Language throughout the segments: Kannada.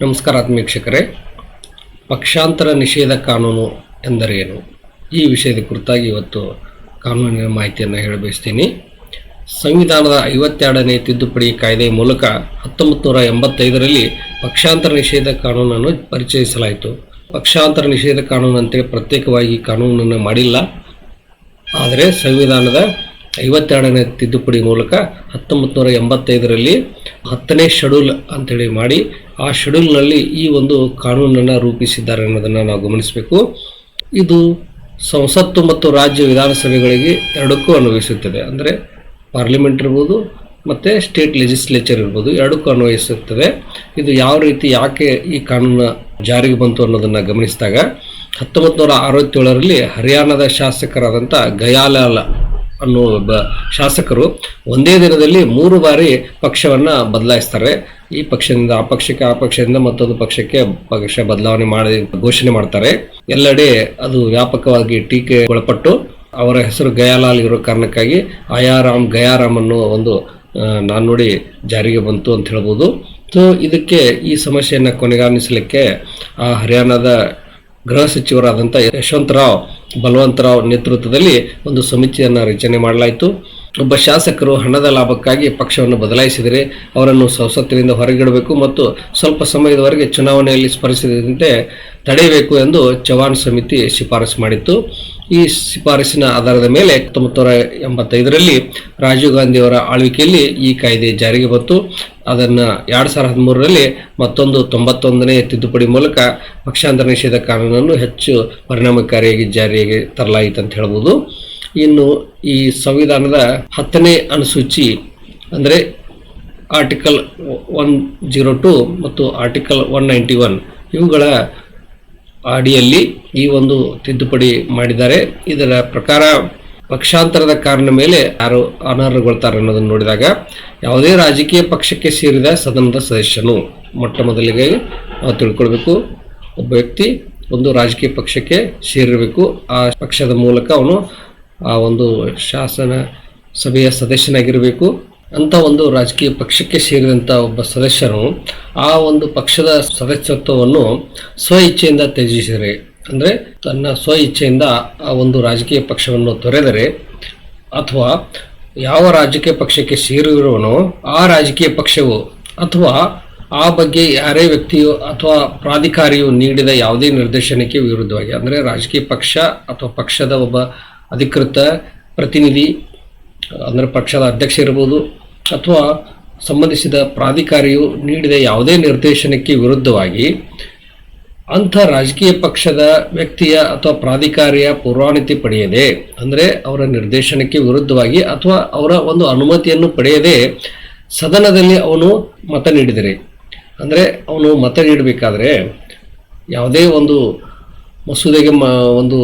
ನಮಸ್ಕಾರ ಆತ್ಮೀಕ್ಷಕರೇ. ಪಕ್ಷಾಂತರ ನಿಷೇಧ ಕಾನೂನು ಎಂದರೇನು ಈ ವಿಷಯದ ಕುರಿತಾಗಿ ಇವತ್ತು ಕಾನೂನಿನ ಮಾಹಿತಿಯನ್ನು ಹೇಳಬಯಸ್ತೀನಿ. ಸಂವಿಧಾನದ ಐವತ್ತೆರಡನೇ ತಿದ್ದುಪಡಿ ಕಾಯ್ದೆಯ ಮೂಲಕ ಹತ್ತೊಂಬತ್ತು ನೂರ ಎಂಬತ್ತೈದರಲ್ಲಿ ಪಕ್ಷಾಂತರ ನಿಷೇಧ ಕಾನೂನನ್ನು ಪರಿಚಯಿಸಲಾಯಿತು. ಪಕ್ಷಾಂತರ ನಿಷೇಧ ಕಾನೂನು ಅಂತೇಳಿ ಪ್ರತ್ಯೇಕವಾಗಿ ಕಾನೂನನ್ನು ಮಾಡಿಲ್ಲ. ಆದರೆ ಸಂವಿಧಾನದ ಐವತ್ತೆರಡನೇ ತಿದ್ದುಪಡಿ ಮೂಲಕ ಹತ್ತೊಂಬತ್ತು ನೂರ ಎಂಬತ್ತೈದರಲ್ಲಿ ಹತ್ತನೇ ಶೆಡ್ಯೂಲ್ ಅಂತೇಳಿ ಮಾಡಿ ಆ ಶೆಡ್ಯೂಲ್ನಲ್ಲಿ ಈ ಒಂದು ಕಾನೂನನ್ನು ರೂಪಿಸಿದ್ದಾರೆ ಅನ್ನೋದನ್ನು ನಾವು ಗಮನಿಸಬೇಕು. ಇದು ಸಂಸತ್ತು ಮತ್ತು ರಾಜ್ಯ ವಿಧಾನಸಭೆಗಳಿಗೆ ಎರಡಕ್ಕೂ ಅನ್ವಯಿಸುತ್ತದೆ. ಅಂದರೆ ಪಾರ್ಲಿಮೆಂಟ್ ಇರ್ಬೋದು ಮತ್ತು ಸ್ಟೇಟ್ ಲೆಜಿಸ್ಲೇಚರ್ ಇರ್ಬೋದು ಎರಡಕ್ಕೂ ಅನ್ವಯಿಸುತ್ತದೆ. ಇದು ಯಾವ ರೀತಿ ಯಾಕೆ ಈ ಕಾನೂನು ಜಾರಿಗೆ ಬಂತು ಅನ್ನೋದನ್ನು ಗಮನಿಸಿದಾಗ ಹತ್ತೊಂಬತ್ತು ನೂರ ಅರವತ್ತೇಳರಲ್ಲಿ ಹರಿಯಾಣದ ಶಾಸಕರಾದಂಥ ಗಯಾಲಾಲ್ ಅನ್ನೋ ಒಬ್ಬ ಶಾಸಕರು ಒಂದೇ ದಿನದಲ್ಲಿ ಮೂರು ಬಾರಿ ಪಕ್ಷವನ್ನು ಬದಲಾಯಿಸ್ತಾರೆ. ಈ ಪಕ್ಷದಿಂದ ಆ ಪಕ್ಷಕ್ಕೆ ಆ ಪಕ್ಷದಿಂದ ಮತ್ತೊಂದು ಪಕ್ಷಕ್ಕೆ ಪಕ್ಷ ಬದಲಾವಣೆ ಮಾಡಿ ಘೋಷಣೆ ಮಾಡ್ತಾರೆ. ಎಲ್ಲೆಡೆ ಅದು ವ್ಯಾಪಕವಾಗಿ ಟೀಕೆ ಒಳಪಟ್ಟು ಅವರ ಹೆಸರು ಗಯಾಲಾಲ್ ಇರೋ ಕಾರಣಕ್ಕಾಗಿ ಅಯಾರಾಮ್ ಗಯಾರಾಮ್ ಅನ್ನೋ ಒಂದು ನಾನು ನೋಡಿ ಜಾರಿಗೆ ಬಂತು ಅಂತ ಹೇಳ್ಬೋದು. ಸೊ, ಇದಕ್ಕೆ ಈ ಸಮಸ್ಯೆಯನ್ನು ಕೊನೆಗಾಣಿಸಲಿಕ್ಕೆ ಆ ಹರಿಯಾಣದ ಗೃಹ ಸಚಿವರಾದಂಥ ಯಶವಂತರಾವ್ ಬಲವಂತರಾವ್ ನೇತೃತ್ವದಲ್ಲಿ ಒಂದು ಸಮಿತಿಯನ್ನು ರಚನೆ ಮಾಡಲಾಯಿತು. ಒಬ್ಬ ಶಾಸಕರು ಹಣದ ಲಾಭಕ್ಕಾಗಿ ಪಕ್ಷವನ್ನು ಬದಲಾಯಿಸಿದರೆ ಅವರನ್ನು ಸಂಸತ್ತಿನಿಂದ ಹೊರಗಿಡಬೇಕು ಮತ್ತು ಸ್ವಲ್ಪ ಸಮಯದವರೆಗೆ ಚುನಾವಣೆಯಲ್ಲಿ ಸ್ಪರ್ಶಿಸದಂತೆ ತಡೆಯಬೇಕು ಎಂದು ಚವಾಣ್ ಸಮಿತಿ ಶಿಫಾರಸು ಮಾಡಿತ್ತು. ಈ ಶಿಫಾರಸಿನ ಆಧಾರದ ಮೇಲೆ ಹತ್ತೊಂಬತ್ತು ನೂರ ಎಂಬತ್ತೈದರಲ್ಲಿ ರಾಜೀವ್ ಗಾಂಧಿಯವರ ಆಳ್ವಿಕೆಯಲ್ಲಿ ಈ ಕಾಯ್ದೆ ಜಾರಿಗೆ ಬಂತು. ಅದನ್ನು ಎರಡು ಸಾವಿರದ ಹದಿಮೂರರಲ್ಲಿ ಮತ್ತೊಂದು ತೊಂಬತ್ತೊಂದನೇ ತಿದ್ದುಪಡಿ ಮೂಲಕ ಪಕ್ಷಾಂತರ ನಿಷೇಧ ಕಾನೂನನ್ನು ಹೆಚ್ಚು ಪರಿಣಾಮಕಾರಿಯಾಗಿ ಜಾರಿಗೆ ತರಲಾಯಿತು ಅಂತ ಹೇಳ್ಬೋದು. ಇನ್ನು ಈ ಸಂವಿಧಾನದ ಹತ್ತನೇ ಅನುಸೂಚಿ ಅಂದರೆ ಆರ್ಟಿಕಲ್ ಒನ್ ಜೀರೋ ಟು ಮತ್ತು ಆರ್ಟಿಕಲ್ ಒನ್ ನೈಂಟಿ ಒನ್ ಇವುಗಳ ಅಡಿಯಲ್ಲಿ ಈ ಒಂದು ತಿದ್ದುಪಡಿ ಮಾಡಿದ್ದಾರೆ. ಇದರ ಪ್ರಕಾರ ಪಕ್ಷಾಂತರದ ಕಾರಣ ಮೇಲೆ ಯಾರು ಅನರ್ಹಗೊಳ್ತಾರೆ ಅನ್ನೋದನ್ನು ನೋಡಿದಾಗ ಯಾವುದೇ ರಾಜಕೀಯ ಪಕ್ಷಕ್ಕೆ ಸೇರಿದ ಸದನದ ಸದಸ್ಯನು ಮೊಟ್ಟ ಮೊದಲಿಗೆ ನಾವು ತಿಳ್ಕೊಳ್ಬೇಕು. ಒಬ್ಬ ವ್ಯಕ್ತಿ ಒಂದು ರಾಜಕೀಯ ಪಕ್ಷಕ್ಕೆ ಸೇರಿರಬೇಕು. ಆ ಪಕ್ಷದ ಮೂಲಕ ಅವನು ಆ ಒಂದು ಶಾಸನ ಸಭೆಯ ಸದಸ್ಯನಾಗಿರಬೇಕು. ಅಂತ ಒಂದು ರಾಜಕೀಯ ಪಕ್ಷಕ್ಕೆ ಸೇರಿದಂಥ ಒಬ್ಬ ಸದಸ್ಯರು ಆ ಒಂದು ಪಕ್ಷದ ಸದಸ್ಯತ್ವವನ್ನು ಸ್ವ ಇಚ್ಛೆಯಿಂದ ತ್ಯಜಿಸಿದರೆ, ಅಂದರೆ ತನ್ನ ಸ್ವ ಇಚ್ಛೆಯಿಂದ ಆ ಒಂದು ರಾಜಕೀಯ ಪಕ್ಷವನ್ನು ತೊರೆದರೆ, ಅಥವಾ ಯಾವ ರಾಜಕೀಯ ಪಕ್ಷಕ್ಕೆ ಸೇರಿರುವನೋ ಆ ರಾಜಕೀಯ ಪಕ್ಷವು, ಅಥವಾ ಆ ಬಗ್ಗೆ ಯಾರೇ ವ್ಯಕ್ತಿಯು ಅಥವಾ ಪ್ರಾಧಿಕಾರಿಯು ನೀಡಿದ ಯಾವುದೇ ನಿರ್ದೇಶನಕ್ಕೆ ವಿರುದ್ಧವಾಗಿ, ಅಂದರೆ ರಾಜಕೀಯ ಪಕ್ಷ ಅಥವಾ ಪಕ್ಷದ ಒಬ್ಬ ಅಧಿಕೃತ ಪ್ರತಿನಿಧಿ ಅಂದರೆ ಪಕ್ಷದ ಅಧ್ಯಕ್ಷ ಇರ್ಬೋದು ಅಥವಾ ಸಂಬಂಧಿಸಿದ ಪ್ರಾಧಿಕಾರಿಯು ನೀಡಿದ ಯಾವುದೇ ನಿರ್ದೇಶನಕ್ಕೆ ವಿರುದ್ಧವಾಗಿ ಅಂಥ ರಾಜಕೀಯ ಪಕ್ಷದ ವ್ಯಕ್ತಿಯ ಅಥವಾ ಪ್ರಾಧಿಕಾರಿಯ ಪೂರ್ವಾನುಮತಿ ಪಡೆಯದೆ, ಅಂದರೆ ಅವರ ನಿರ್ದೇಶನಕ್ಕೆ ವಿರುದ್ಧವಾಗಿ ಅಥವಾ ಅವರ ಒಂದು ಅನುಮತಿಯನ್ನು ಪಡೆಯದೆ ಸದನದಲ್ಲಿ ಅವನು ಮತ ನೀಡಿದರೆ, ಅಂದರೆ ಅವನು ಮತ ನೀಡಬೇಕಾದ್ರೆ ಯಾವುದೇ ಒಂದು ಮಸೂದೆಗೆ ಮ, ಒಂದು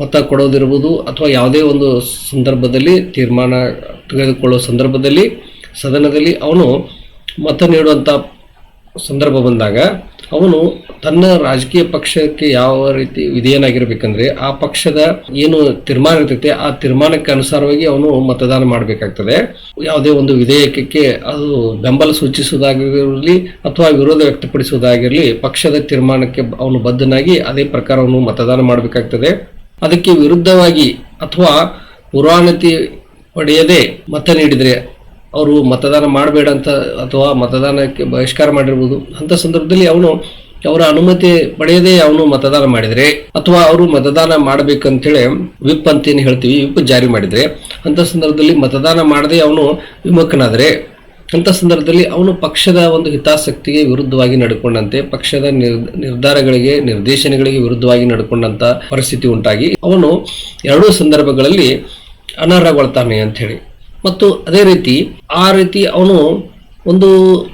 ಮತ ಕೊಡೋದಿರ್ಬೋದು ಅಥವಾ ಯಾವುದೇ ಒಂದು ಸಂದರ್ಭದಲ್ಲಿ ತೀರ್ಮಾನ ತೆಗೆದುಕೊಳ್ಳುವ ಸಂದರ್ಭದಲ್ಲಿ, ಸದನದಲ್ಲಿ ಅವನು ಮತ ನೀಡುವಂಥ ಸಂದರ್ಭ ಬಂದಾಗ ಅವನು ತನ್ನ ರಾಜಕೀಯ ಪಕ್ಷಕ್ಕೆ ಯಾವ ರೀತಿ ವಿಧೇಯನಾಗಿರ್ಬೇಕಂದ್ರೆ ಆ ಪಕ್ಷದ ಏನು ತೀರ್ಮಾನ ಇರ್ತೈತೆ ಆ ತೀರ್ಮಾನಕ್ಕೆ ಅನುಸಾರವಾಗಿ ಅವನು ಮತದಾನ ಮಾಡಬೇಕಾಗ್ತದೆ. ಯಾವುದೇ ಒಂದು ವಿಧೇಯಕಕ್ಕೆ ಅದು ಬೆಂಬಲ ಸೂಚಿಸುವುದಾಗಿರಲಿ ಅಥವಾ ವಿರೋಧ ವ್ಯಕ್ತಪಡಿಸುವುದಾಗಿರಲಿ ಪಕ್ಷದ ತೀರ್ಮಾನಕ್ಕೆ ಅವನು ಬದ್ಧನಾಗಿ ಅದೇ ಪ್ರಕಾರ ಮತದಾನ ಮಾಡಬೇಕಾಗ್ತದೆ. ಅದಕ್ಕೆ ವಿರುದ್ಧವಾಗಿ ಅಥವಾ ಪುರಾಣತಿ ಪಡೆಯದೆ ಮತ ನೀಡಿದರೆ ಅವರು ಮತದಾನ ಮಾಡಬೇಡ ಅಂತ ಅಥವಾ ಮತದಾನಕ್ಕೆ ಬಹಿಷ್ಕಾರ ಮಾಡಿರ್ಬೋದು. ಅಂಥ ಸಂದರ್ಭದಲ್ಲಿ ಅವನು ಅವರ ಅನುಮತಿ ಪಡೆಯದೆ ಅವನು ಮತದಾನ ಮಾಡಿದರೆ ಅಥವಾ ಅವರು ಮತದಾನ ಮಾಡಬೇಕಂತೇಳಿ ವಿಪ್ ಅಂತೇನು ಹೇಳ್ತೀವಿ, ವಿಪ್ ಜಾರಿ ಮಾಡಿದರೆ. ಅಂಥ ಸಂದರ್ಭದಲ್ಲಿ ಮತದಾನ ಮಾಡದೆ ಅವನು ವಿಮುಖನಾದರೆ ಅಂಥ ಸಂದರ್ಭದಲ್ಲಿ ಅವನು ಪಕ್ಷದ ಒಂದು ಹಿತಾಸಕ್ತಿಗೆ ವಿರುದ್ಧವಾಗಿ ನಡ್ಕೊಂಡಂತೆ, ಪಕ್ಷದ ನಿರ್, ನಿರ್ಧಾರಗಳಿಗೆ, ನಿರ್ದೇಶನಗಳಿಗೆ ವಿರುದ್ಧವಾಗಿ ನಡ್ಕೊಂಡಂತ ಪರಿಸ್ಥಿತಿ ಉಂಟಾಗಿ, ಅವನು ಎರಡೂ ಸಂದರ್ಭಗಳಲ್ಲಿ ಅನರ್ಹಗೊಳ್ತಾನೆ ಅಂತ ಹೇಳಿ. ಮತ್ತು ಅದೇ ರೀತಿ, ಆ ರೀತಿ ಅವನು ಒಂದು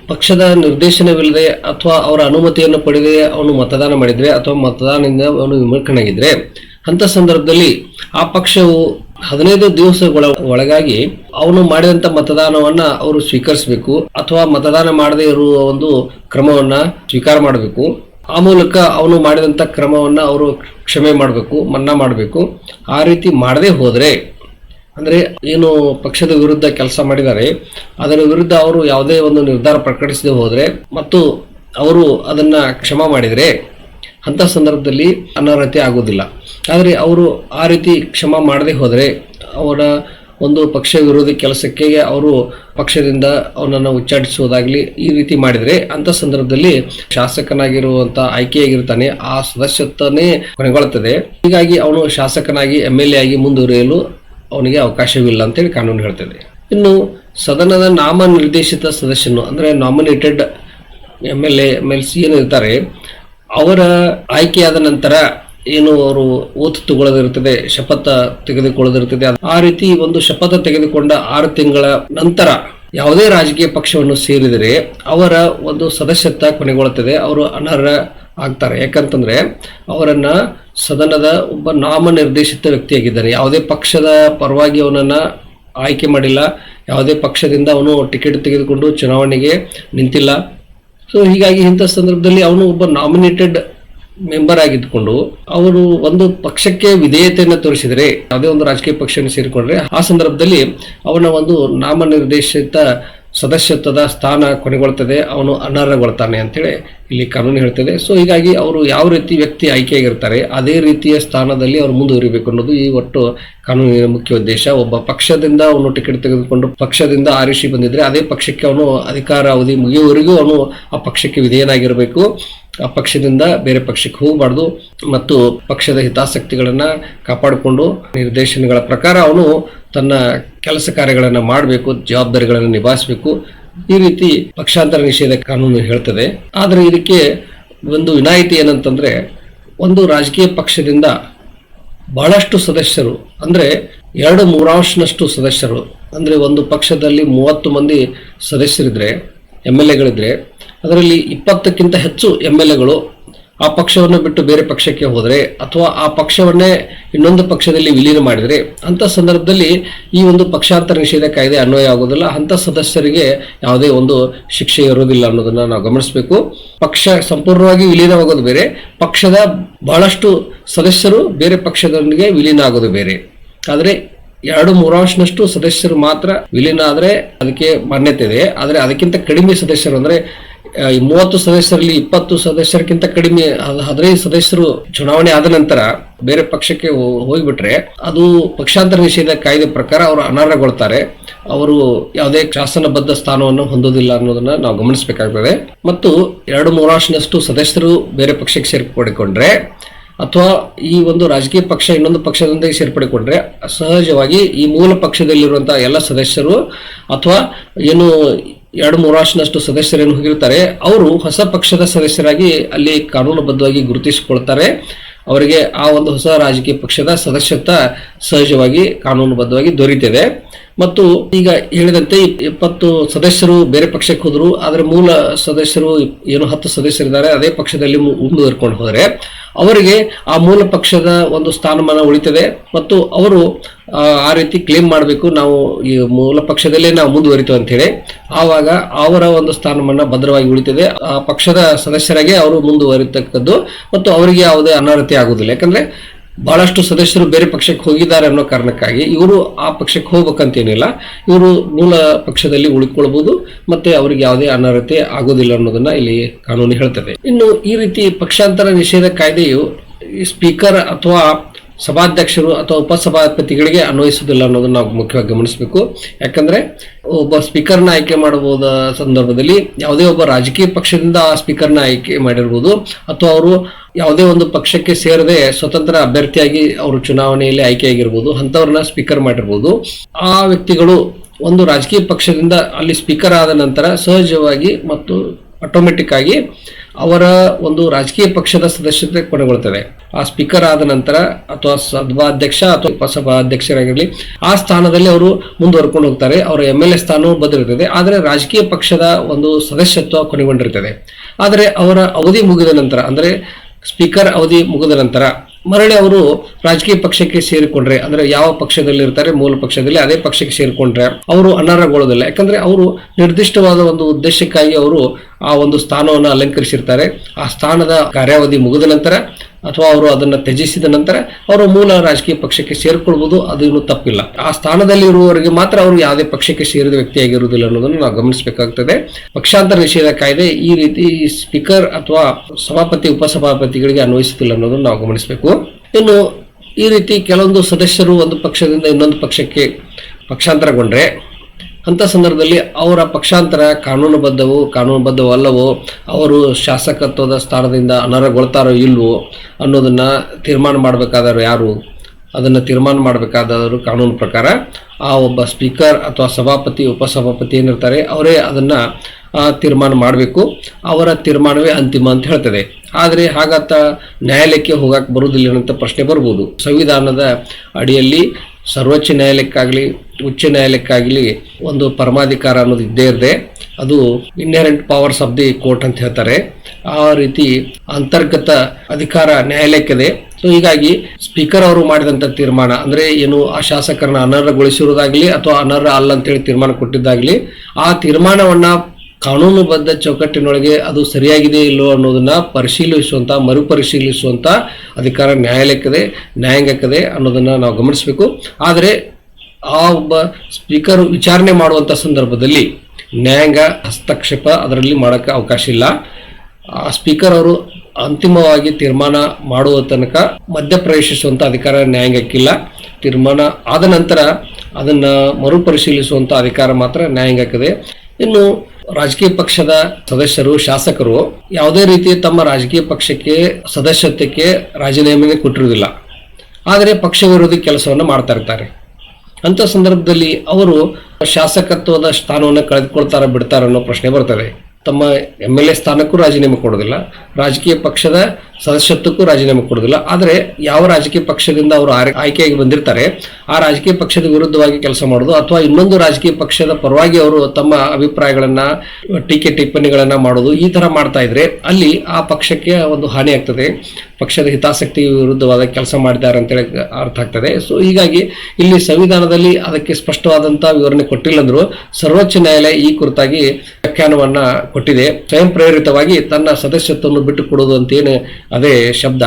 ಪಕ್ಷದ ನಿರ್ದೇಶನವಿಲ್ಲದೆ ಅಥವಾ ಅವರ ಅನುಮತಿಯನ್ನು ಪಡೆದೇ ಅವನು ಮತದಾನ ಮಾಡಿದರೆ ಅಥವಾ ಮತದಾನದಿಂದ ಅವನು ವಿಮುಖನಾಗಿದ್ದರೆ ಅಂಥ ಸಂದರ್ಭದಲ್ಲಿ ಆ ಪಕ್ಷವು ಹದಿನೈದು ದಿವಸಗಳ ಒಳಗಾಗಿ ಅವನು ಮಾಡಿದಂತ ಮತದಾನವನ್ನ ಅವರು ಸ್ವೀಕರಿಸಬೇಕು ಅಥವಾ ಮತದಾನ ಮಾಡದೇ ಇರುವ ಒಂದು ಕ್ರಮವನ್ನ ಸ್ವೀಕಾರ ಮಾಡಬೇಕು. ಆ ಮೂಲಕ ಅವನು ಮಾಡಿದಂತ ಕ್ರಮವನ್ನ ಅವರು ಕ್ಷಮೆ ಮಾಡಬೇಕು, ಮನ್ನಾ ಮಾಡಬೇಕು. ಆ ರೀತಿ ಮಾಡದೇ ಹೋದರೆ, ಅಂದರೆ ಏನು ಪಕ್ಷದ ವಿರುದ್ಧ ಕೆಲಸ ಮಾಡಿದ್ದಾರೆ, ಅದರ ವಿರುದ್ಧ ಅವರು ಯಾವುದೇ ಒಂದು ನಿರ್ಧಾರ ಪ್ರಕಟಿಸದೆ ಹೋದರೆ ಮತ್ತು ಅವರು ಅದನ್ನ ಕ್ಷಮ ಮಾಡಿದರೆ ಅಂಥ ಸಂದರ್ಭದಲ್ಲಿ ಅನರ್ಹತೆ ಆಗೋದಿಲ್ಲ ಆದರೆ ಅವರು ಆ ರೀತಿ ಕ್ಷಮ ಮಾಡದೆ ಹೋದರೆ ಅವರ ಒಂದು ಪಕ್ಷ ವಿರೋಧಿ ಕೆಲಸಕ್ಕೆ ಅವರು ಪಕ್ಷದಿಂದ ಅವನನ್ನು ಉಚ್ಚಾಟಿಸುವುದಾಗಲಿ ಈ ರೀತಿ ಮಾಡಿದರೆ ಅಂಥ ಸಂದರ್ಭದಲ್ಲಿ ಶಾಸಕನಾಗಿರುವಂಥ ಆಯ್ಕೆಯಾಗಿರ್ತಾನೆ, ಆ ಸದಸ್ಯತ್ವನೇ ಕೊನೆಗೊಳ್ಳುತ್ತದೆ. ಹೀಗಾಗಿ ಅವನು ಶಾಸಕನಾಗಿ ಎಂ ಎಲ್ ಎ ಆಗಿ ಮುಂದುವರಿಯಲು ಅವನಿಗೆ ಅವಕಾಶವಿಲ್ಲ ಅಂತೇಳಿ ಕಾನೂನು ಹೇಳ್ತದೆ. ಇನ್ನು ಸದನದ ನಾಮ ನಿರ್ದೇಶಿತ ಸದಸ್ಯನು, ಅಂದರೆ nominated M L A M L C ಏನಿರ್ತಾರೆ ಅವರ ಆಯ್ಕೆಯಾದ ನಂತರ ಏನು ಅವರು ಓತ್ ತಗೊಳ್ಳೋದಿರ್ತದೆ ಶಪಥ ತೆಗೆದುಕೊಳ್ಳೋದಿರ್ತದೆ ಆ ರೀತಿ ಒಂದು ಶಪಥ ತೆಗೆದುಕೊಂಡ ಆರು ತಿಂಗಳ ನಂತರ ಯಾವುದೇ ರಾಜಕೀಯ ಪಕ್ಷವನ್ನು ಸೇರಿದರೆ ಅವರ ಒಂದು ಸದಸ್ಯತ್ವ ಕೊನೆಗೊಳ್ಳುತ್ತದೆ, ಅವರು ಅನರ್ಹ ಆಗ್ತಾರೆ. ಯಾಕಂತಂದ್ರೆ ಅವರನ್ನ ಸದನದ ಒಬ್ಬ ನಾಮನಿರ್ದೇಶಿತ ವ್ಯಕ್ತಿಯಾಗಿದ್ದಾರೆ. ಯಾವುದೇ ಪಕ್ಷದ ಪರವಾಗಿ ಅವನನ್ನ ಆಯ್ಕೆ ಮಾಡಿಲ್ಲ, ಯಾವುದೇ ಪಕ್ಷದಿಂದ ಅವನು ಟಿಕೆಟ್ ತೆಗೆದುಕೊಂಡು ಚುನಾವಣೆಗೆ ನಿಂತಿಲ್ಲ. ಸೊ ಹೀಗಾಗಿ ಇಂಥ ಸಂದರ್ಭದಲ್ಲಿ ಅವನು ಒಬ್ಬ ನಾಮಿನೇಟೆಡ್ ಮೆಂಬರ್ ಆಗಿದ್ದುಕೊಂಡು, ಅವರು ಒಂದು ಪಕ್ಷಕ್ಕೆ ವಿಧೇಯತೆಯನ್ನು ತೋರಿಸಿದರೆ, ಯಾವುದೇ ಒಂದು ರಾಜಕೀಯ ಪಕ್ಷವನ್ನು ಸೇರಿಕೊಂಡ್ರೆ, ಆ ಸಂದರ್ಭದಲ್ಲಿ ಅವನ ಒಂದು ನಾಮನಿರ್ದೇಶಿತ ಸದಸ್ಯತ್ವದ ಸ್ಥಾನ ಕೊನೆಗೊಳ್ತದೆ, ಅವನು ಅನರ್ಹಗೊಳ್ತಾನೆ ಅಂತೇಳಿ ಇಲ್ಲಿ ಕಾನೂನು ಹೇಳ್ತದೆ. ಸೊ ಹೀಗಾಗಿ ಅವರು ಯಾವ ರೀತಿ ವ್ಯಕ್ತಿ ಆಯ್ಕೆಯಾಗಿರ್ತಾರೆ, ಅದೇ ರೀತಿಯ ಸ್ಥಾನದಲ್ಲಿ ಅವರು ಮುಂದುವರಿಬೇಕು ಅನ್ನೋದು ಈ ಒಟ್ಟು ಕಾನೂನಿನ ಮುಖ್ಯ ಉದ್ದೇಶ. ಒಬ್ಬ ಪಕ್ಷದಿಂದ ಅವನು ಟಿಕೆಟ್ ತೆಗೆದುಕೊಂಡು ಪಕ್ಷದಿಂದ ಆರಿಸಿ ಬಂದಿದ್ರೆ, ಅದೇ ಪಕ್ಷಕ್ಕೆ ಅವನು ಅಧಿಕಾರ ಅವಧಿ ಮುಗಿಯುವವರೆಗೂ ಅವನು ಆ ಪಕ್ಷಕ್ಕೆ ವಿಧೇಯನಾಗಿರಬೇಕು. ಆ ಪಕ್ಷದಿಂದ ಬೇರೆ ಪಕ್ಷಕ್ಕೆ ಹೋಗಬಾರ್ದು ಮತ್ತು ಪಕ್ಷದ ಹಿತಾಸಕ್ತಿಗಳನ್ನ ಕಾಪಾಡಿಕೊಂಡು ನಿರ್ದೇಶನಗಳ ಪ್ರಕಾರ ಅವನು ತನ್ನ ಕೆಲಸ ಕಾರ್ಯಗಳನ್ನು ಮಾಡಬೇಕು, ಜವಾಬ್ದಾರಿಗಳನ್ನು ನಿಭಾಯಿಸಬೇಕು. ಈ ರೀತಿ ಪಕ್ಷಾಂತರ ನಿಷೇಧ ಕಾನೂನು ಹೇಳ್ತದೆ. ಆದರೆ ಇದಕ್ಕೆ ಒಂದು ವಿನಾಯಿತಿ ಏನಂತಂದ್ರೆ ಒಂದು ರಾಜಕೀಯ ಪಕ್ಷದಿಂದ ಬಹಳಷ್ಟು ಸದಸ್ಯರು, ಅಂದ್ರೆ ಎರಡು ಮೂರಾಂಶನಷ್ಟು ಸದಸ್ಯರು, ಅಂದ್ರೆ ಒಂದು ಪಕ್ಷದಲ್ಲಿ ಮೂವತ್ತು ಮಂದಿ ಸದಸ್ಯರಿದ್ರೆ, ಎಂ ಎಲ್ ಎಗಳಿದ್ರೆ ಅದರಲ್ಲಿ ಇಪ್ಪತ್ತಕ್ಕಿಂತ ಹೆಚ್ಚು ಎಂ ಎಲ್ ಎಗಳು ಆ ಪಕ್ಷವನ್ನು ಬಿಟ್ಟು ಬೇರೆ ಪಕ್ಷಕ್ಕೆ ಹೋದರೆ ಅಥವಾ ಆ ಪಕ್ಷವನ್ನೇ ಇನ್ನೊಂದು ಪಕ್ಷದಲ್ಲಿ ವಿಲೀನ ಮಾಡಿದರೆ ಅಂಥ ಸಂದರ್ಭದಲ್ಲಿ ಈ ಒಂದು ಪಕ್ಷಾಂತರ ನಿಷೇಧ ಕಾಯ್ದೆ ಅನ್ವಯ ಆಗೋದಿಲ್ಲ. ಅಂಥ ಸದಸ್ಯರಿಗೆ ಯಾವುದೇ ಒಂದು ಶಿಕ್ಷೆ ಇರೋದಿಲ್ಲ ಅನ್ನೋದನ್ನ ನಾವು ಗಮನಿಸಬೇಕು. ಪಕ್ಷ ಸಂಪೂರ್ಣವಾಗಿ ವಿಲೀನವಾಗೋದು ಬೇರೆ. ಪಕ್ಷದ ಬಹಳಷ್ಟು ಸದಸ್ಯರು ಬೇರೆ ಪಕ್ಷದೊಂದಿಗೆ ವಿಲೀನ ಆಗೋದು ಬೇರೆ. ಆದರೆ ಎರಡು ಮೂರಾಂಶನಷ್ಟು ಸದಸ್ಯರು ಮಾತ್ರ ವಿಲೀನ ಆದರೆ ಅದಕ್ಕೆ ಮಾನ್ಯತೆ ಇದೆ. ಆದರೆ ಅದಕ್ಕಿಂತ ಕಡಿಮೆ ಸದಸ್ಯರು ಅಂದ್ರೆ ಮೂವತ್ತು ಸದಸ್ಯರಲ್ಲಿ ಇಪ್ಪತ್ತು ಸದಸ್ಯರಿಗಿಂತ ಕಡಿಮೆ ಹದ್- ಹದಿನೈದು ಸದಸ್ಯರು ಚುನಾವಣೆ ಆದ ನಂತರ ಬೇರೆ ಪಕ್ಷಕ್ಕೆ ಹೋಗ್ಬಿಟ್ರೆ ಅದು ಪಕ್ಷಾಂತರ ನಿಷೇಧ ಕಾಯ್ದೆ ಪ್ರಕಾರ ಅವರು ಅನರ್ಹಗೊಳ್ತಾರೆ. ಅವರು ಯಾವುದೇ ಶಾಸನಬದ್ಧ ಸ್ಥಾನವನ್ನು ಹೊಂದೋದಿಲ್ಲ ಅನ್ನೋದನ್ನ ನಾವು ಗಮನಿಸಬೇಕಾಗ್ತದೆ. ಮತ್ತು ಎರಡು ಮೂರಾಂಶನಷ್ಟು ಸದಸ್ಯರು ಬೇರೆ ಪಕ್ಷಕ್ಕೆ ಸೇರ್ಪಡಿಕೊಂಡ್ರೆ ಅಥವಾ ಈ ಒಂದು ರಾಜಕೀಯ ಪಕ್ಷ ಇನ್ನೊಂದು ಪಕ್ಷದೊಂದಿಗೆ ಸೇರ್ಪಡೆಕೊಂಡ್ರೆ ಸಹಜವಾಗಿ ಈ ಮೂಲ ಪಕ್ಷದಲ್ಲಿರುವಂತಹ ಎಲ್ಲ ಸದಸ್ಯರು ಅಥವಾ ಏನು ಎರಡು ಮೂರಾಶನಷ್ಟು ಸದಸ್ಯರೇನು ಹೋಗಿರ್ತಾರೆ ಅವರು ಹೊಸ ಪಕ್ಷದ ಸದಸ್ಯರಾಗಿ ಅಲ್ಲಿ ಕಾನೂನುಬದ್ಧವಾಗಿ ಗುರುತಿಸಿಕೊಳ್ತಾರೆ. ಅವರಿಗೆ ಆ ಒಂದು ಹೊಸ ರಾಜಕೀಯ ಪಕ್ಷದ ಸದಸ್ಯತ್ವ ಸಹಜವಾಗಿ ಕಾನೂನುಬದ್ಧವಾಗಿ ದೊರೀತಿದೆ. ಮತ್ತು ಈಗ ಹೇಳಿದಂತೆ ಇಪ್- ಇಪ್ಪತ್ತು ಸದಸ್ಯರು ಬೇರೆ ಪಕ್ಷಕ್ಕೆ ಹೋದರು. ಆದರೆ ಮೂಲ ಸದಸ್ಯರು ಏನು ಹತ್ತು ಸದಸ್ಯರಿದ್ದಾರೆ, ಅದೇ ಪಕ್ಷದಲ್ಲಿ ಮುಂದುವರ್ಕೊಂಡು ಹೋದರೆ. ಅವರಿಗೆ ಆ ಮೂಲ ಪಕ್ಷದ ಒಂದು ಸ್ಥಾನಮಾನ ಉಳಿತದೆ ಮತ್ತು ಅವರು ಆ, ರೀತಿ ಕ್ಲೇಮ್ ಮಾಡಬೇಕು. ನಾವು ಈ ಮೂಲ ಪಕ್ಷದಲ್ಲೇ ನಾವು ಮುಂದುವರಿತು ಅಂತೇಳಿ ಆವಾಗ ಅವರ ಒಂದು ಸ್ಥಾನಮಾನ ಭದ್ರವಾಗಿ ಉಳಿತದೆ. ಆ ಪಕ್ಷದ ಸದಸ್ಯರಾಗೆ ಅವರು ಮುಂದುವರಿತಕ್ಕದ್ದು ಮತ್ತು ಅವರಿಗೆ ಯಾವುದೇ ಅನರ್ಹತೆ ಆಗುವುದಿಲ್ಲ. ಯಾಕಂದ್ರೆ ಬಹಳಷ್ಟು ಸದಸ್ಯರು ಬೇರೆ ಪಕ್ಷಕ್ಕೆ ಹೋಗಿದ್ದಾರೆ ಅನ್ನೋ ಕಾರಣಕ್ಕಾಗಿ ಇವರು ಆ ಪಕ್ಷಕ್ಕೆ ಹೋಗ್ಬೇಕಂತೇನಿಲ್ಲ. ಇವರು ಮೂಲ ಪಕ್ಷದಲ್ಲಿ ಉಳಿಕೊಳ್ಬಹುದು ಮತ್ತೆ ಅವರಿಗೆ ಯಾವುದೇ ಅನರ್ಹತೆ ಆಗೋದಿಲ್ಲ ಅನ್ನೋದನ್ನ ಇಲ್ಲಿ ಕಾನೂನು ಹೇಳ್ತದೆ. ಇನ್ನು ಈ ರೀತಿ ಪಕ್ಷಾಂತರ ನಿಷೇಧ ಕಾಯ್ದೆಯು ಸ್ಪೀಕರ್ ಅಥವಾ ಸಭಾಧ್ಯಕ್ಷರು ಅಥವಾ ಉಪಸಭಾಪತಿಗಳಿಗೆ ಅನ್ವಯಿಸುವುದಿಲ್ಲ ಅನ್ನೋದನ್ನ ನಾವು ಮುಖ್ಯವಾಗಿ ಗಮನಿಸಬೇಕು. ಯಾಕಂದ್ರೆ ಒಬ್ಬ ಸ್ಪೀಕರ್ನ ಆಯ್ಕೆ ಮಾಡಬಹುದ ಸಂದರ್ಭದಲ್ಲಿ ಯಾವುದೇ ಒಬ್ಬ ರಾಜಕೀಯ ಪಕ್ಷದಿಂದ ಆ ಸ್ಪೀಕರ್ನ ಆಯ್ಕೆ ಮಾಡಿರ್ಬೋದು. ಅಥವಾ ಅವರು ಯಾವುದೇ ಒಂದು ಪಕ್ಷಕ್ಕೆ ಸೇರದೆ ಸ್ವತಂತ್ರ ಅಭ್ಯರ್ಥಿಯಾಗಿ ಅವರು ಚುನಾವಣೆಯಲ್ಲಿ ಆಯ್ಕೆಯಾಗಿರ್ಬೋದು, ಅಂಥವ್ರನ್ನ ಸ್ಪೀಕರ್ ಮಾಡಿರ್ಬೋದು. ಆ ವ್ಯಕ್ತಿಗಳು ಒಂದು ರಾಜಕೀಯ ಪಕ್ಷದಿಂದ ಅಲ್ಲಿ ಸ್ಪೀಕರ್ ಆದ ನಂತರ ಸಹಜವಾಗಿ ಮತ್ತು ಆಟೋಮೆಟಿಕ್ ಆಗಿ ಅವರ ಒಂದು ರಾಜಕೀಯ ಪಕ್ಷದ ಸದಸ್ಯತೆ ಕೊನೆಗೊಳ್ತದೆ. ಆ ಸ್ಪೀಕರ್ ಆದ ನಂತರ ಅಥವಾ ಸಭಾಧ್ಯಕ್ಷ ಅಥವಾ ಉಪಸಭಾಧ್ಯಕ್ಷರಾಗಿರಲಿ, ಆ ಸ್ಥಾನದಲ್ಲಿ ಅವರು ಮುಂದುವರ್ಕೊಂಡು ಹೋಗ್ತಾರೆ. ಅವರ ಎಂ ಎಲ್ ಎ ಸ್ಥಾನವು ಬದಲಿರ್ತದೆ. ಆದರೆ ರಾಜಕೀಯ ಪಕ್ಷದ ಒಂದು ಸದಸ್ಯತ್ವ ಕೊನೆಗೊಂಡಿರ್ತದೆ. ಆದರೆ ಅವರ ಅವಧಿ ಮುಗಿದ ನಂತರ, ಅಂದರೆ ಸ್ಪೀಕರ್ ಅವಧಿ ಮುಗಿದ ನಂತರ, ಮರಳಿ ಅವರು ರಾಜಕೀಯ ಪಕ್ಷಕ್ಕೆ ಸೇರಿಕೊಂಡ್ರೆ, ಅಂದ್ರೆ ಯಾವ ಪಕ್ಷದಲ್ಲಿ ಇರ್ತಾರೆ, ಮೂಲ ಪಕ್ಷದಲ್ಲಿ ಅದೇ ಪಕ್ಷಕ್ಕೆ ಸೇರಿಕೊಂಡ್ರೆ, ಅವರು ಅನರ್ಹಗೊಳ್ಳೋದಿಲ್ಲ. ಯಾಕಂದರೆ ಅವರು ನಿರ್ದಿಷ್ಟವಾದ ಒಂದು ಉದ್ದೇಶಕ್ಕಾಗಿ ಅವರು ಆ ಒಂದು ಸ್ಥಾನವನ್ನು ಅಲಂಕರಿಸಿರ್ತಾರೆ. ಆ ಸ್ಥಾನದ ಕಾರ್ಯಾವಧಿ ಮುಗಿದ ನಂತರ ಅಥವಾ ಅವರು ಅದನ್ನು ತ್ಯಜಿಸಿದ ನಂತರ ಅವರು ಮೂಲ ರಾಜಕೀಯ ಪಕ್ಷಕ್ಕೆ ಸೇರ್ಕೊಳ್ಬಹುದು ಅದು ಇನ್ನೂ ತಪ್ಪಿಲ್ಲ. ಆ ಸ್ಥಾನದಲ್ಲಿ ಇರುವವರಿಗೆ ಮಾತ್ರ ಅವರು ಯಾವುದೇ ಪಕ್ಷಕ್ಕೆ ಸೇರಿದ ವ್ಯಕ್ತಿಯಾಗಿರುವುದಿಲ್ಲ ಅನ್ನೋದನ್ನು ನಾವು ಗಮನಿಸಬೇಕಾಗ್ತದೆ. ಪಕ್ಷಾಂತರ ನಿಷೇಧ ಕಾಯ್ದೆ ಈ ರೀತಿ ಸ್ಪೀಕರ್ ಅಥವಾ ಸಭಾಪತಿ, ಉಪಸಭಾಪತಿಗಳಿಗೆ ಅನ್ವಯಿಸುತ್ತಿಲ್ಲ ಅನ್ನೋದನ್ನು ನಾವು ಗಮನಿಸಬೇಕು. ಇನ್ನು ಈ ರೀತಿ ಕೆಲವೊಂದು ಸದಸ್ಯರು ಒಂದು ಪಕ್ಷದಿಂದ ಇನ್ನೊಂದು ಪಕ್ಷಕ್ಕೆ ಪಕ್ಷಾಂತರಗೊಂಡ್ರೆ ಅಂಥ ಸಂದರ್ಭದಲ್ಲಿ ಅವರ ಪಕ್ಷಾಂತರ ಕಾನೂನುಬದ್ಧವೋ ಕಾನೂನುಬದ್ಧವಲ್ಲವೋ ಅವರು ಶಾಸಕತ್ವದ ಸ್ಥಾನದಿಂದ ಅನರ್ಹಗೊಳ್ತಾರೋ ಇಲ್ವೋ ಅನ್ನೋದನ್ನು ತೀರ್ಮಾನ ಮಾಡಬೇಕಾದವರು ಯಾರು? ಅದನ್ನು ತೀರ್ಮಾನ ಮಾಡಬೇಕಾದವರು ಕಾನೂನು ಪ್ರಕಾರ ಆ ಒಬ್ಬ ಸ್ಪೀಕರ್ ಅಥವಾ ಸಭಾಪತಿ, ಉಪಸಭಾಪತಿ ಏನಿರ್ತಾರೆ, ಅವರೇ ಅದನ್ನು ತೀರ್ಮಾನ ಮಾಡಬೇಕು. ಅವರ ತೀರ್ಮಾನವೇ ಅಂತಿಮ ಅಂತ ಹೇಳ್ತದೆ. ಆದರೆ ಹಾಗಾತ ನ್ಯಾಯಾಲಯಕ್ಕೆ ಹೋಗಕ್ಕೆ ಬರುವುದಿಲ್ಲ ಅಂತ ಪ್ರಶ್ನೆ ಬರ್ಬೋದು. ಸಂವಿಧಾನದ ಅಡಿಯಲ್ಲಿ ಸರ್ವೋಚ್ಚ ನ್ಯಾಯಾಲಯಕ್ಕಾಗಲಿ ಉಚ್ಚ ನ್ಯಾಯಾಲಯಕ್ಕಾಗಲಿ ಒಂದು ಪರಮಾಧಿಕಾರ ಅನ್ನೋದು ಇದ್ದೇ ಇರದೆ, ಅದು inherent powers of the court ಅಂತ ಹೇಳ್ತಾರೆ. ಆ ರೀತಿ ಅಂತರ್ಗತ ಅಧಿಕಾರ ನ್ಯಾಯಾಲಯಕ್ಕಿದೆ. ಸೊ ಹೀಗಾಗಿ ಸ್ಪೀಕರ್ ಅವರು ಮಾಡಿದಂಥ ತೀರ್ಮಾನ, ಅಂದ್ರೆ ಏನು ಆ ಶಾಸಕರನ್ನ ಅನರ್ಹಗೊಳಿಸಿರುವುದಾಗಲಿ ಅಥವಾ ಅನರ್ಹ ಅಲ್ಲ ಅಂತೇಳಿ ತೀರ್ಮಾನ ಕೊಟ್ಟಿದ್ದಾಗಲಿ, ಆ ತೀರ್ಮಾನವನ್ನು ಕಾನೂನುಬದ್ಧ ಚೌಕಟ್ಟಿನೊಳಗೆ ಅದು ಸರಿಯಾಗಿದೆ ಇಲ್ಲೋ ಅನ್ನೋದನ್ನ ಪರಿಶೀಲಿಸುವಂತ ಮರುಪರಿಶೀಲಿಸುವಂಥ ಅಧಿಕಾರ ನ್ಯಾಯಾಲಯಕ್ಕಿದೆ, ನ್ಯಾಯಾಂಗಕ್ಕಿದೆ ಅನ್ನೋದನ್ನ ನಾವು ಗಮನಿಸಬೇಕು. ಆದರೆ ಆ ಒಬ್ಬ ಸ್ಪೀಕರ್ ವಿಚಾರಣೆ ಮಾಡುವಂತ ಸಂದರ್ಭದಲ್ಲಿ ನ್ಯಾಯಾಂಗ ಹಸ್ತಕ್ಷೇಪ ಅದರಲ್ಲಿ ಮಾಡೋಕ್ಕೆ ಅವಕಾಶ ಇಲ್ಲ. ಆ ಸ್ಪೀಕರ್ ಅವರು ಅಂತಿಮವಾಗಿ ತೀರ್ಮಾನ ಮಾಡುವ ತನಕ ಮಧ್ಯಪ್ರವೇಶಿಸುವಂತ ಅಧಿಕಾರ ನ್ಯಾಯಾಂಗಕ್ಕಿಲ್ಲ ತೀರ್ಮಾನ ಆದ ನಂತರ ಅದನ್ನ ಮರುಪರಿಶೀಲಿಸುವಂತ ಅಧಿಕಾರ ಮಾತ್ರ ನ್ಯಾಯಾಂಗಕ್ಕಿದೆ ಇನ್ನು ರಾಜಕೀಯ ಪಕ್ಷದ ಸದಸ್ಯರು, ಶಾಸಕರು ಯಾವುದೇ ರೀತಿ ತಮ್ಮ ರಾಜಕೀಯ ಪಕ್ಷಕ್ಕೆ, ಸದಸ್ಯತ್ವಕ್ಕೆ ರಾಜೀನಾಮೆ ಕೊಟ್ಟಿರುವುದಿಲ್ಲ. ಆದರೆ ಪಕ್ಷ ವಿರೋಧಿ ಕೆಲಸವನ್ನು ಮಾಡ್ತಾ ಇರ್ತಾರೆ. ಅಂತ ಸಂದರ್ಭದಲ್ಲಿ ಅವರು ಶಾಸಕತ್ವದ ಸ್ಥಾನವನ್ನು ಕಳೆದುಕೊಳ್ತಾರ ಬಿಡ್ತಾರ ಅನ್ನೋ ಪ್ರಶ್ನೆ ಬರ್ತದೆ ತಮ್ಮ ಎಂ ಎಲ್ ಎ ಸ್ಥಾನಕ್ಕೂ ರಾಜೀನಾಮೆ ಕೊಡೋದಿಲ್ಲ ರಾಜಕೀಯ ಪಕ್ಷದ ಸದಸ್ಯತ್ವಕ್ಕೂ ರಾಜೀನಾಮೆ ಕೊಡೋದಿಲ್ಲ ಆದರೆ ಯಾವ ರಾಜಕೀಯ ಪಕ್ಷದಿಂದ ಅವರು ಆಯ್ಕೆಯಾಗಿ ಬಂದಿರ್ತಾರೆ, ಆ ರಾಜಕೀಯ ಪಕ್ಷದ ವಿರುದ್ಧವಾಗಿ ಕೆಲಸ ಮಾಡೋದು ಅಥವಾ ಇನ್ನೊಂದು ರಾಜಕೀಯ ಪಕ್ಷದ ಪರವಾಗಿ ಅವರು ತಮ್ಮ ಅಭಿಪ್ರಾಯಗಳನ್ನ, ಟೀಕೆ ಟಿಪ್ಪಣಿಗಳನ್ನ ಮಾಡೋದು ಈ ತರ ಮಾಡ್ತಾ ಇದ್ರೆ ಅಲ್ಲಿ ಆ ಪಕ್ಷಕ್ಕೆ ಒಂದು ಹಾನಿ ಆಗ್ತದೆ. ಪಕ್ಷದ ಹಿತಾಸಕ್ತಿ ವಿರುದ್ಧವಾದ ಕೆಲಸ ಮಾಡಿದ್ದಾರೆ ಅಂತೇಳಿ ಅರ್ಥ ಆಗ್ತದೆ. ಸೊ ಹೀಗಾಗಿ ಇಲ್ಲಿ ಸಂವಿಧಾನದಲ್ಲಿ ಅದಕ್ಕೆ ಸ್ಪಷ್ಟವಾದಂತಹ ವಿವರಣೆ ಕೊಟ್ಟಿಲ್ಲ ಅಂದ್ರು ಸರ್ವೋಚ್ಚ ನ್ಯಾಯಾಲಯ ಈ ಕುರಿತಾಗಿ ವ್ಯಾಖ್ಯಾನವನ್ನ ಕೊಟ್ಟಿದೆ. ಸ್ವಯಂ ಪ್ರೇರಿತವಾಗಿ ತನ್ನ ಸದಸ್ಯತ್ವವನ್ನು ಬಿಟ್ಟು ಅಂತ ಏನು ಅದೇ ಶಬ್ದ.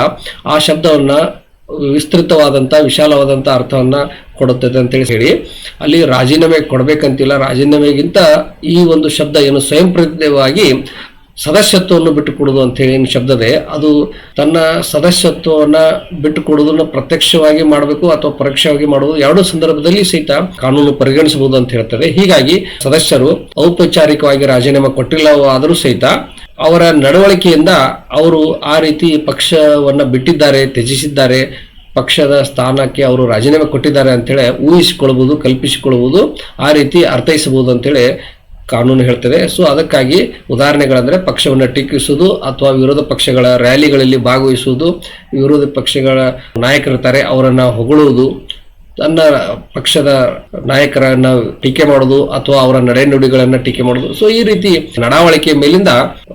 ಆ ಶಬ್ದವನ್ನ ವಿಸ್ತೃತವಾದಂತ, ವಿಶಾಲವಾದಂತ ಅರ್ಥವನ್ನ ಕೊಡುತ್ತದೆ ಅಂತೇಳಿ ಹೇಳಿ ಅಲ್ಲಿ ರಾಜೀನಾಮೆ ಕೊಡಬೇಕಂತಿಲ್ಲ. ರಾಜೀನಾಮೆಗಿಂತ ಈ ಒಂದು ಶಬ್ದ ಏನು ಸ್ವಯಂ ಪ್ರೇರಿತವಾಗಿ ಸದಸ್ಯತ್ವವನ್ನು ಬಿಟ್ಟು ಕೊಡುವುದು ಅಂತ ಹೇಳಿ ಏನು ಶಬ್ದ ಇದೆ ಅದು ತನ್ನ ಸದಸ್ಯತ್ವವನ್ನ ಬಿಟ್ಟು ಪ್ರತ್ಯಕ್ಷವಾಗಿ ಮಾಡಬೇಕು ಅಥವಾ ಪರೋಕ್ಷವಾಗಿ ಮಾಡುವುದು ಎರಡೂ ಸಂದರ್ಭದಲ್ಲಿ ಸಹಿತ ಕಾನೂನು ಪರಿಗಣಿಸಬಹುದು ಅಂತ ಹೇಳ್ತದೆ ಹೀಗಾಗಿ ಸದಸ್ಯರು ಔಪಚಾರಿಕವಾಗಿ ರಾಜೀನಾಮೆ ಕೊಟ್ಟಿಲ್ಲವಾದರೂ ಸಹಿತ ಅವರ ನಡವಳಿಕೆಯಿಂದ ಅವರು ಆ ರೀತಿ ಪಕ್ಷವನ್ನ ಬಿಟ್ಟಿದ್ದಾರೆ, ತ್ಯಜಿಸಿದ್ದಾರೆ, ಪಕ್ಷದ ಸ್ಥಾನಕ್ಕೆ ಅವರು ರಾಜೀನಾಮೆ ಕೊಟ್ಟಿದ್ದಾರೆ ಅಂತೇಳಿ ಊಹಿಸಿಕೊಳ್ಳಬಹುದು, ಕಲ್ಪಿಸಿಕೊಳ್ಳಬಹುದು, ಆ ರೀತಿ ಅರ್ಥೈಸಬಹುದು ಅಂತೇಳಿ ಕಾನೂನು ಹೇಳ್ತದೆ ಸೊ ಅದಕ್ಕಾಗಿ ಉದಾಹರಣೆಗಳಂದರೆ ಪಕ್ಷವನ್ನು ಟೀಕಿಸುವುದು ಅಥವಾ ವಿರೋಧ ಪಕ್ಷಗಳ ರ್ಯಾಲಿಗಳಲ್ಲಿ ಭಾಗವಹಿಸುವುದು, ವಿರೋಧ ಪಕ್ಷಗಳ ನಾಯಕರಿರ್ತಾರೆ, ಅವರನ್ನು ಹೊಗಳುವುದು ತನ್ನ ಪಕ್ಷದ ನಾಯಕರನ್ನ ಟೀಕೆ ಮಾಡೋದು ಅಥವಾ ಅವರ ನಡೆನುಡಿಗಳನ್ನ ಟೀಕೆ ಮಾಡೋದು. ಸೊ ಈ ರೀತಿ ನಡಾವಳಿಕೆ ಮೇಲಿಂದ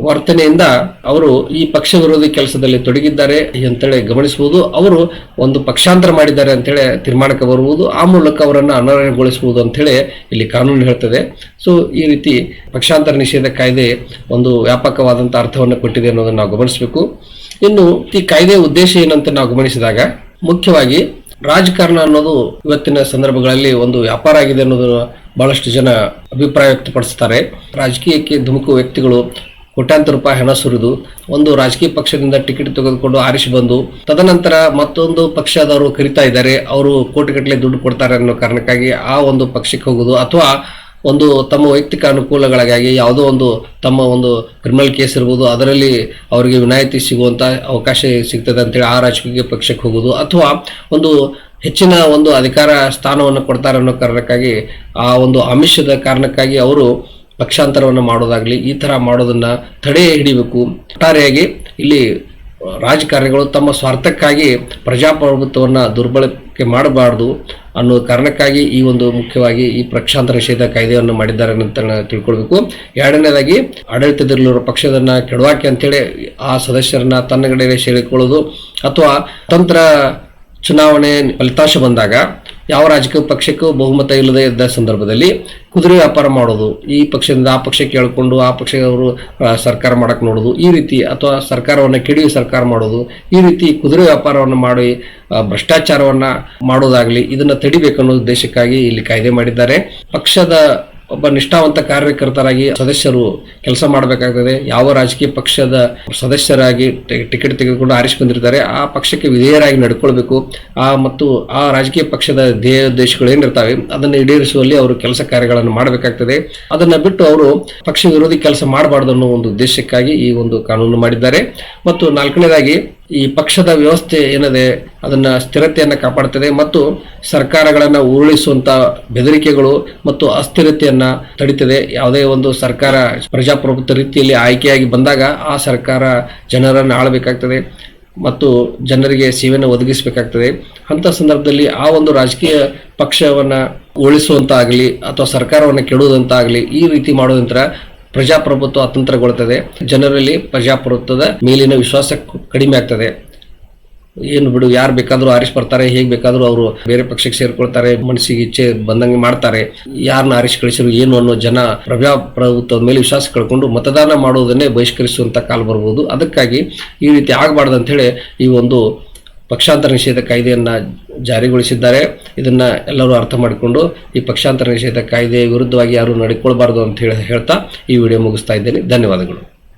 ವರ್ತನೆಯಿಂದ ಅವರು ಈ ಪಕ್ಷ ವಿರೋಧಿ ಕೆಲಸದಲ್ಲಿ ತೊಡಗಿದ್ದಾರೆ ಅಂತೇಳಿ ಗಮನಿಸಬಹುದು ಅವರು ಒಂದು ಪಕ್ಷಾಂತರ ಮಾಡಿದ್ದಾರೆ ಅಂತೇಳಿ ತೀರ್ಮಾನಕ್ಕೆ ಬರುವುದು. ಆ ಮೂಲಕ ಅವರನ್ನು ಅನರ್ಹಗೊಳಿಸಬಹುದು ಅಂತೇಳಿ ಇಲ್ಲಿ ಕಾನೂನು ಹೇಳ್ತದೆ. ಸೊ ಈ ರೀತಿ ಪಕ್ಷಾಂತರ ನಿಷೇಧ ಕಾಯ್ದೆ ಒಂದು ವ್ಯಾಪಕವಾದಂಥ ಅರ್ಥವನ್ನು ಕೊಟ್ಟಿದೆ ಅನ್ನೋದನ್ನು ನಾವು ಗಮನಿಸಬೇಕು. ಇನ್ನು ಈ ಕಾಯ್ದೆಯ ಉದ್ದೇಶ ಏನಂತ ನಾವು ಗಮನಿಸಿದಾಗ, ಮುಖ್ಯವಾಗಿ ರಾಜಕಾರಣ ಅನ್ನೋದು ಇವತ್ತಿನ ಸಂದರ್ಭಗಳಲ್ಲಿ ಒಂದು ವ್ಯಾಪಾರ ಆಗಿದೆ ಅನ್ನೋದು ಬಹಳಷ್ಟು ಜನ ಅಭಿಪ್ರಾಯ ವ್ಯಕ್ತಪಡಿಸ್ತಾರೆ. ರಾಜಕೀಯಕ್ಕೆ ಧುಮುಕು ವ್ಯಕ್ತಿಗಳು ಕೋಟ್ಯಾಂತರ ರೂಪಾಯಿ ಹಣ ಸುರಿದು ಒಂದು ರಾಜಕೀಯ ಪಕ್ಷದಿಂದ ಟಿಕೆಟ್ ತೆಗೆದುಕೊಂಡು ಆರಿಸಿ ಬಂದು ತದನಂತರ ಮತ್ತೊಂದು ಪಕ್ಷದವರು ಕರಿತಾ ಇದ್ದಾರೆ. ಅವರು ಕೋಟಿಗಟ್ಟಲೆ ದುಡ್ಡು ಕೊಡ್ತಾರೆ ಅನ್ನೋ ಕಾರಣಕ್ಕಾಗಿ ಆ ಒಂದು ಪಕ್ಷಕ್ಕೆ ಹೋಗುದು ಅಥವಾ ಒಂದು ತಮ್ಮ ವೈಯಕ್ತಿಕ ಅನುಕೂಲಗಳಿಗಾಗಿ ಯಾವುದೋ ಒಂದು ತಮ್ಮ ಒಂದು ಕ್ರಿಮಿನಲ್ ಕೇಸ್ ಇರ್ಬೋದು, ಅದರಲ್ಲಿ ಅವರಿಗೆ ವಿನಾಯಿತಿ ಸಿಗುವಂಥ ಅವಕಾಶ ಸಿಗ್ತದೆ ಅಂತೇಳಿ ಆ ರಾಜಕೀಯ ಪಕ್ಷಕ್ಕೆ ಹೋಗೋದು, ಅಥವಾ ಒಂದು ಹೆಚ್ಚಿನ ಒಂದು ಅಧಿಕಾರ ಸ್ಥಾನವನ್ನು ಕೊಡ್ತಾರೆ ಅನ್ನೋ ಕಾರಣಕ್ಕಾಗಿ ಆ ಒಂದು ಆಮಿಷದ ಕಾರಣಕ್ಕಾಗಿ ಅವರು ಪಕ್ಷಾಂತರವನ್ನು ಮಾಡೋದಾಗಲಿ, ಈ ಥರ ಮಾಡೋದನ್ನು ತಡೆ ಹಿಡಿಬೇಕು ಒಟ್ಟಾರೆಯಾಗಿ ಇಲ್ಲಿ ರಾಜಕಾರಣಿಗಳು ತಮ್ಮ ಸ್ವಾರ್ಥಕ್ಕಾಗಿ ಪ್ರಜಾಪ್ರಭುತ್ವವನ್ನು ದುರ್ಬಳಕೆ ಮಾಡಬಾರ್ದು ಅನ್ನೋ ಕಾರಣಕ್ಕಾಗಿ ಈ ಒಂದು ಮುಖ್ಯವಾಗಿ ಈ ಪಕ್ಷಾಂತರ ನಿಷೇಧ ಕಾಯ್ದೆಯನ್ನು ಮಾಡಿದ್ದಾರೆ ಅಂತ ತಿಳ್ಕೊಳ್ಬೇಕು. ಎರಡನೇದಾಗಿ ಆಡಳಿತದಲ್ಲಿರುವ ಪಕ್ಷದನ್ನ ಕೆಡವಾಕೆ ಅಂತೇಳಿ ಆ ಸದಸ್ಯರನ್ನ ತನ್ನ ಕಡೆ ಸೇರಿಕೊಳ್ಳೋದು ಅಥವಾ ತಂತ್ರ ಚುನಾವಣೆ ಫಲಿತಾಂಶ ಬಂದಾಗ ಯಾವ ರಾಜಕೀಯ ಪಕ್ಷಕ್ಕೂ ಬಹುಮತ ಇಲ್ಲದೆ ಇದ್ದ ಸಂದರ್ಭದಲ್ಲಿ ಕುದುರೆ ವ್ಯಾಪಾರ ಮಾಡೋದು, ಈ ಪಕ್ಷದಿಂದ ಆ ಪಕ್ಷಕ್ಕೆ ಕೇಳಿಕೊಂಡು ಆ ಪಕ್ಷದವರು ಸರ್ಕಾರ ಮಾಡಕ್ಕೆ ನೋಡೋದು, ಈ ರೀತಿ ಅಥವಾ ಸರ್ಕಾರವನ್ನು ಕೆಡಿ ಸರ್ಕಾರ ಮಾಡೋದು, ಈ ರೀತಿ ಕುದುರೆ ವ್ಯಾಪಾರವನ್ನು ಮಾಡಿ ಭ್ರಷ್ಟಾಚಾರವನ್ನು ಮಾಡೋದಾಗಲಿ ಇದನ್ನು ತಡಿಬೇಕನ್ನೋ ಉದ್ದೇಶಕ್ಕಾಗಿ ಇಲ್ಲಿ ಕಾಯ್ದೆ ಮಾಡಿದ್ದಾರೆ. ಪಕ್ಷದ ಒಬ್ಬ ನಿಷ್ಠಾವಂತ ಕಾರ್ಯಕರ್ತರಾಗಿ ಸದಸ್ಯರು ಕೆಲಸ ಮಾಡಬೇಕಾಗ್ತದೆ. ಯಾವ ರಾಜಕೀಯ ಪಕ್ಷದ ಸದಸ್ಯರಾಗಿ ಟಿಕೆಟ್ ತೆಗೆದುಕೊಂಡು ಆರಿಸಿ ಬಂದಿರ್ತಾರೆ, ಆ ಪಕ್ಷಕ್ಕೆ ವಿಧೇಯರಾಗಿ ನಡ್ಕೊಳ್ಬೇಕು. ಆ ಮತ್ತು ಆ ರಾಜಕೀಯ ಪಕ್ಷದ ಧ್ಯೇಯ ಉದ್ದೇಶಗಳು ಏನಿರ್ತಾವೆ, ಅದನ್ನು ಈಡೇರಿಸುವಲ್ಲಿ ಅವರು ಕೆಲಸ ಕಾರ್ಯಗಳನ್ನು ಮಾಡಬೇಕಾಗ್ತದೆ. ಅದನ್ನು ಬಿಟ್ಟು ಅವರು ಪಕ್ಷ ವಿರೋಧಿ ಕೆಲಸ ಮಾಡಬಾರ್ದು ಅನ್ನೋ ಒಂದು ಉದ್ದೇಶಕ್ಕಾಗಿ ಈ ಒಂದು ಕಾನೂನು ಮಾಡಿದ್ದಾರೆ. ಮತ್ತು ನಾಲ್ಕನೇದಾಗಿ ಈ ಪಕ್ಷದ ವ್ಯವಸ್ಥೆ ಏನಿದೆ, ಅದನ್ನ ಸ್ಥಿರತೆಯನ್ನು ಕಾಪಾಡ್ತದೆ ಮತ್ತು ಸರ್ಕಾರಗಳನ್ನ ಉರುಳಿಸುವಂತ ಬೆದರಿಕೆಗಳು ಮತ್ತು ಅಸ್ಥಿರತೆಯನ್ನ ತಡಿತದೆ. ಯಾವುದೇ ಒಂದು ಸರ್ಕಾರ ಪ್ರಜಾಪ್ರಭುತ್ವ ರೀತಿಯಲ್ಲಿ ಆಯ್ಕೆಯಾಗಿ ಬಂದಾಗ ಆ ಸರ್ಕಾರ ಜನರನ್ನು ಆಳಬೇಕಾಗ್ತದೆ ಮತ್ತು ಜನರಿಗೆ ಸೇವೆಯನ್ನು ಒದಗಿಸಬೇಕಾಗ್ತದೆ. ಅಂತ ಸಂದರ್ಭದಲ್ಲಿ ಆ ಒಂದು ರಾಜಕೀಯ ಪಕ್ಷವನ್ನ ಉಳಿಸುವಂತಾಗಲಿ ಅಥವಾ ಸರ್ಕಾರವನ್ನು ಕೆಡುವುದಂತಾಗಲಿ ಈ ರೀತಿ ಮಾಡೋದಂತರ ಪ್ರಜಾಪ್ರಭುತ್ವ ಅತಂತ್ರಗೊಳ್ತದೆ. ಜನರಲ್ಲಿ ಪ್ರಜಾಪ್ರಭುತ್ವದ ಮೇಲಿನ ವಿಶ್ವಾಸ ಕಡಿಮೆ ಆಗ್ತದೆ. ಏನು ಬಿಡು, ಯಾರು ಬೇಕಾದರೂ ಆರಿಸಿ ಬರ್ತಾರೆ, ಹೇಗೆ ಬೇಕಾದರೂ ಅವರು ಬೇರೆ ಪಕ್ಷಕ್ಕೆ ಸೇರಿಕೊಳ್ತಾರೆ, ಮನಸ್ಸಿಗೆ ಇಚ್ಛೆ ಬಂದಂಗೆ ಮಾಡ್ತಾರೆ. ಯಾರನ್ನ ಆರಿಸಿ ಕಳಿಸಿದ್ರು ಏನು ಅನ್ನೋ ಜನ ಪ್ರಜಾಪ್ರಭುತ್ವದ ಮೇಲೆ ವಿಶ್ವಾಸ ಕಳ್ಕೊಂಡು ಮತದಾನ ಮಾಡುವುದನ್ನೇ ಬಹಿಷ್ಕರಿಸುವಂಥ ಕಾಲ ಬರ್ಬೋದು. ಅದಕ್ಕಾಗಿ ಈ ರೀತಿ ಆಗಬಾರ್ದು ಅಂತ ಈ ಒಂದು ಪಕ್ಷಾಂತರ ನಿಷೇಧ ಕಾಯ್ದೆಯನ್ನು ಜಾರಿಗೊಳಿಸಿದ್ದಾರೆ. ಇದನ್ನ ಎಲ್ಲರೂ ಅರ್ಥ ಮಾಡಿಕೊಂಡು ಈ ಪಕ್ಷಾಂತರ ನಿಷೇಧ ಕಾಯ್ದೆ ವಿರುದ್ಧವಾಗಿ ಯಾರು ನಡ್ಕೊಳ್ಬಾರ್ದು ಅಂತ ಹೇಳಿ ಹೇಳ್ತಾ ಈ ವಿಡಿಯೋ ಮುಗಿಸ್ತಾ ಇದ್ದೇನೆ. ಧನ್ಯವಾದಗಳು.